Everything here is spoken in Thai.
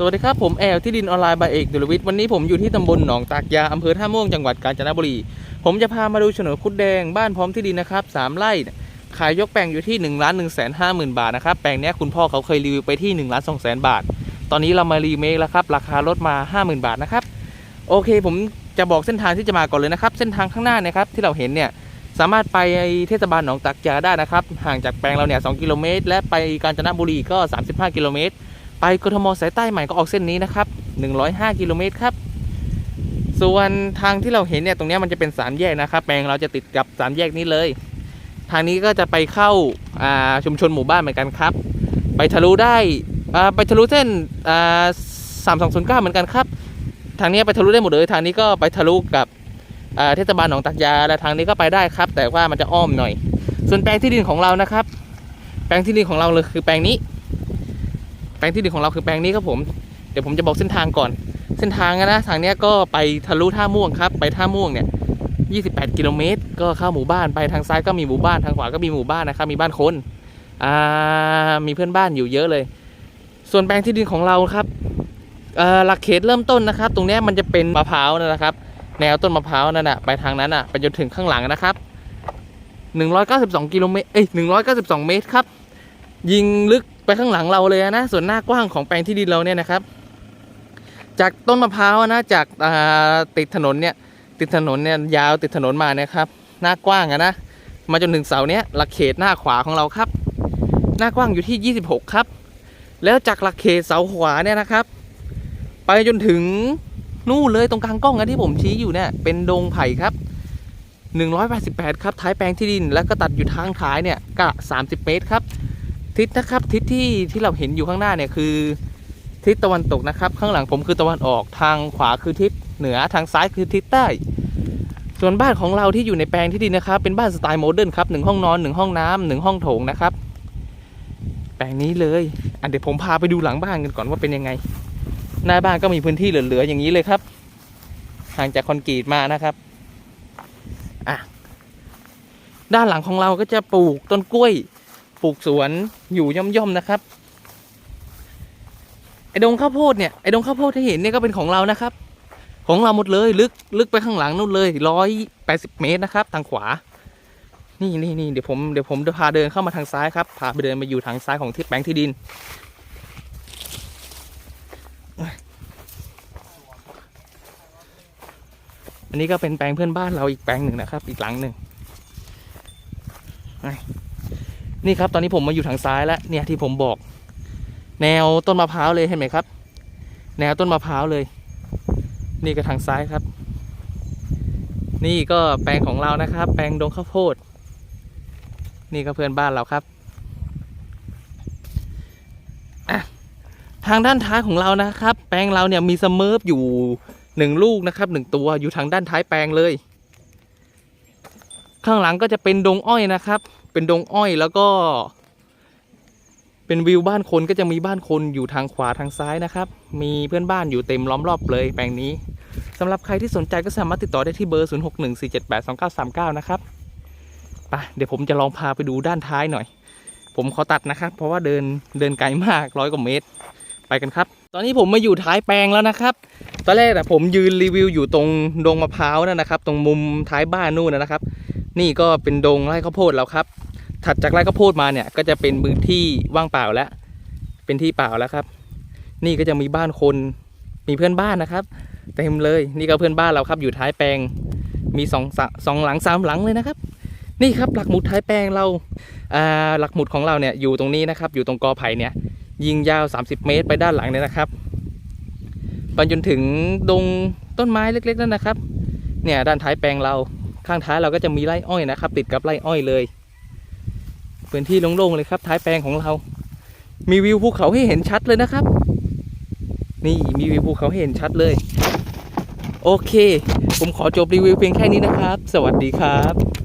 สวัสดีครับ ผมแอลที่ดินออนไลน์บายเอกดุลวิทย์วันนี้ผมอยู่ที่ตำบลหนองตากยาอำเภอท่าม่วงจังหวัดกาญจนบุรี ผมจะพามาดูโฉนดคุดแดงบ้านพร้อมที่ดินนะครับสามไร่ขายยกแปลงอยู่ที่1นึ่งล้านหนึ่งแสนห้าหมื่นบาทนะครับแปลงนี้คุณพ่อเขาเคยรีวิวไปที่1นึ่งล้านสองแสนบาท ตอนนี้เรามารีเมคแล้วครับราคาลดมา 50,000 บาทนะครับโอเคผมจะบอกเส้นทางที่จะมาก่อนเลยนะครับ เส้นทางข้างหน้านะครับที่เราเห็นเนี่ยสามารถไปเทศบาลหนองตากยาได้นะครับห่างจากแปลงเราเนี่ย2กิโลเมตรและไปกาญจนบุรีก็ 35 กิโลเมตร ไปกทมสายใต้ใหม่ก็ออกเส้นนี้นะครับ 105 กิโลเมตรครับ ส่วนทางที่เราเห็นเนี่ยตรงนี้มันจะเป็นสามแยกนะครับ แปลงเราจะติดกับสามแยกนี้เลย ทางนี้ก็จะไปเข้าาชุมชนหมู่บ้านเหมือนกันครับ ไปทะลุได้ไปทะลุเส้นสามสองศูนย์เก้าเหมือนกันครับ ทางนี้ไปทะลุได้หมดเลย ทางนี้ก็ไปทะลุกับเทศบาลหนองตักยาและทางนี้ก็ไปได้ครับ แต่ว่ามันจะอ้อมหน่อย ส่วนแปลงที่ดินของเรานะครับ แปลงที่ดินของเราเลยคือแปลงนี้ แปลงที่ดินของเราคือแปลงนี้ครับผม เดี๋ยวผมจะบอกเส้นทางก่อน เส้นทางนะทางนี้ก็ไปทะลุท่าม่วงครับ ไปท่าม่วงเนี่ย28 กิโลเมตร ก็เข้าหมู่บ้านไปทางซ้ายก็มีหมู่บ้านทางขวาก็มีหมู่บ้านนะครับ มีบ้านคนอ่ามีเพื่อนบ้านอยู่เยอะเลย ส่วนแปลงที่ดินของเราครับหลักเขตเริ่มต้นนะครับ ตรงนี้มันจะเป็นมะพร้าวนะครับ แนวต้นมะพร้าวนั่นน่ะไปทางนั้นน่ะไปจนถึงข้างหลังนะครับ 192 กิโลเมตรเอ้ย192 เมตรครับ ยิงลึกไปข้างหลังเราเลยนะ ส่วนหน้ากว้างของแปลงที่ดินเราเนี่ยนะครับ จากต้นมะพร้าวนะจากาติดถนนเนี่ยติดถนนเนี่ยยาวติดถนนมาเนี่ยครับ หน้ากว้างอะนะมาจนถึงเสาเนี้ยหลักเขตหน้าขวาของเราครับ หน้ากว้างอยู่ที่ 26 ครับ แล้วจากหลักเขตเสาขวาเนี่ยนะครับ ไปจนถึงนู่นเลยตรงกลางกล้องนะที่ผมชี้อยู่เนี่ยเป็นดงไผ่ครับ188 ครับ ท้ายแปลงที่ดิน แล้วก็ตัดอยู่ทางท้ายเนี่ยก็ 30 เมตรครับ ทิศนะครับทิศที่ที่เราเห็นอยู่ข้างหน้าเนี่ยคือทิศตะวันตกนะครับ ข้างหลังผมคือตะวันออกทางขวาคือทิศเหนือทางซ้ายคือทิศใต้ ส่วนบ้านของเราที่อยู่ในแปลงที่ดินนะครับ เป็นบ้านสไตล์โมเดิร์นครับหนึ่งห้องนอนหนึ่งห้องน้ำหนึ่งห้องโถงนะครับ แปลงนี้เลยอะเดี๋ยวผมพาไปดูหลังบ้านกันก่อนว่าเป็นยังไง หน้าบ้านก็มีพื้นที่เหลือๆอย่างนี้เลยครับห่างจากคอนกรีตมานะครับอะด้านหลังของเราก็จะปลูกต้นกล้วย ปลูกสวนอยู่ย่อมๆนะครับ ไอ้ดงข้าวโพดเนี่ยไอ้ดงข้าวโพดที่เห็นเนี่ยก็เป็นของเรานะครับ ของเราหมดเลยลึกลึกไปข้างหลังนู่นเลยร้อยแปดสิบเมตรนะครับ ทางขวา นี่นี่นี่เดี๋ยวผมเดี๋ยวผมจะพาเดินเข้ามาทางซ้ายครับพาไปเดินมาอยู่ทางซ้ายของที่แปลงที่ดินอันนี้ก็เป็นแปลงเพื่อนบ้านเราอีกแปลงหนึ่งนะครับ อีกหลังหนึ่ง นี่ครับตอนนี้ผมมาอยู่ทางซ้ายแล้วเนี่ยที่ผมบอก แนวต้นมะพร้าวเลยเห็นไหมครับ แนวต้นมะพร้าวเลย นี่ก็ทางซ้ายครับ นี่ก็แปลงของเรานะครับ แปลงดงข้าวโพด นี่ก็เพื่อนบ้านเราครับทางด้านท้ายของเรานะครับ แปลงเราเนี่ยมีสเมิร์ฟอยู่หนึ่งลูกนะครับหนึ่งตัวอยู่ทางด้านท้ายแปลงเลย ข้างหลังก็จะเป็นดงอ้อยนะครับ เป็นดงอ้อยแล้วก็ เป็นวิวบ้านคนก็จะมีบ้านคนอยู่ทางขวาทางซ้ายนะครับ มีเพื่อนบ้านอยู่เต็มล้อมรอบเลยแปลงนี้สำหรับใครที่สนใจก็สามารถติดต่อได้ที่เบอร์ 0614782939 นะครับไปเดี๋ยวผมจะลองพาไปดูด้านท้ายหน่อย ผมขอตัดนะครับ เพราะว่าเดินเดินไกลมากร้อยกว่าเมตร ไปกันครับ ตอนนี้ผมมาอยู่ท้ายแปลงแล้วนะครับ ตอนแรกอะผมยืนรีวิวอยู่ตรงดงมะพร้าวนั่นนะครับ ตรงมุมท้ายบ้านนู่นนะครับ นี่ก็เป็นดงไร่ข้าวโพดแล้วครับ ถัดจากไร่ข้าวโพดมาเนี่ย ก็จะเป็นพื้นที่ว่างเปล่าแล้ว เป็นที่เปล่าแล้วครับ นี่ก็จะมีบ้านคน มีเพื่อนบ้านนะครับ เต็มเลย นี่ก็เพื่อนบ้านเราครับ อยู่ท้ายแปลง มีสองสองหลังสามหลังเลยนะครับ นี่ครับหลักหมุดท้ายแปลงเราอ่าหลักหมุดของเราเนี่ยอยู่ตรงนี้นะครับ อยู่ตรงกอไผ่เนี่ย ยิงยาว 30 เมตรไปด้านหลังเนี่ยนะครับไปจนถึงดงต้นไม้เล็กๆนั่นนะครับ เนี่ยด้านท้ายแปลงเรา ข้างท้ายเราก็จะมีไร่อ้อยนะครับ ติดกับไร่อ้อยเลยพื้นที่โล่งๆเลยครับ ท้ายแปลงของเรา มีวิวภูเขาให้เห็นชัดเลยนะครับ นี่มีวิวภูเขาให้เห็นชัดเลย โอเค ผมขอจบรีวิวเพียงแค่นี้นะครับ สวัสดีครับ